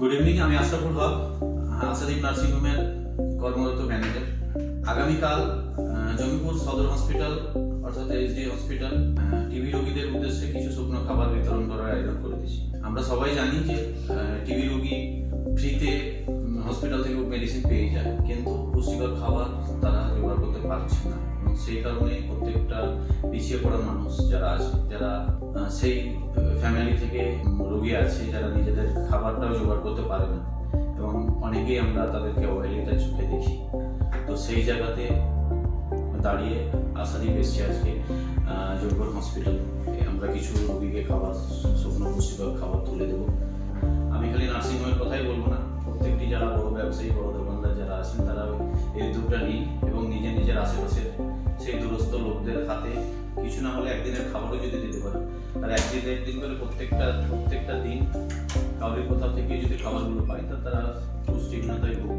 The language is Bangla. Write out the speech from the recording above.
গুড ইভিনিং আমি আশরাফুল হক আসাদিক নার্সিং হোমের কর্মরত ম্যানেজার আগামীকাল জঙ্গিপুর সদর হসপিটাল অর্থাৎ এইচডি হসপিটাল টিবি রোগীদের উদ্দেশ্যে কিছু শুকনো খাবার বিতরণ করার আয়োজন করে দিয়েছি। আমরা সবাই জানি যে টিবি রোগী ফ্রিতে হসপিটাল থেকে মেডিসিন পেয়ে যায়, কিন্তু পুষ্টিকর খাবার তারা পারছে না। এবং সেই কারণে প্রত্যেকটা পিছিয়ে পড়া মানুষ যারা আছে, যারা সেই ফ্যামিলি থেকে রোগী আছে, যারা নিজেদের খাবারটাও জোগাড় করতে পারে না। এবং অনেকেই আমরা তাদেরকে অবহেলিত চোখে দেখি। তো সেই জায়গাতে দাঁড়িয়ে আশাদীপ এসছে আজকে জয়পুর হসপিটাল আমরা কিছু রোগীকে খাবার শুকনো পুষ্টিকর খাবার তুলে দেবো। আমি খালি নার্সিংহোমের কথাই বলব না। প্রত্যেকটি যারা বড় ব্যবসায়ী, বড় দোকানদার যারা আছেন, তারা এই উদ্যোগটা নিন। আশেপাশের সেই দূরস্থ লোকদের হাতে কিছু না হলে একদিনের খাবারও যদি দিতে পারে। তারা একদিন একদিন করে প্রত্যেকটা প্রত্যেকটা দিন কাউরি কোথাও থেকে যদি খাবারগুলো পায় তা তারা পুষ্টিহীনতায় ভুগবে না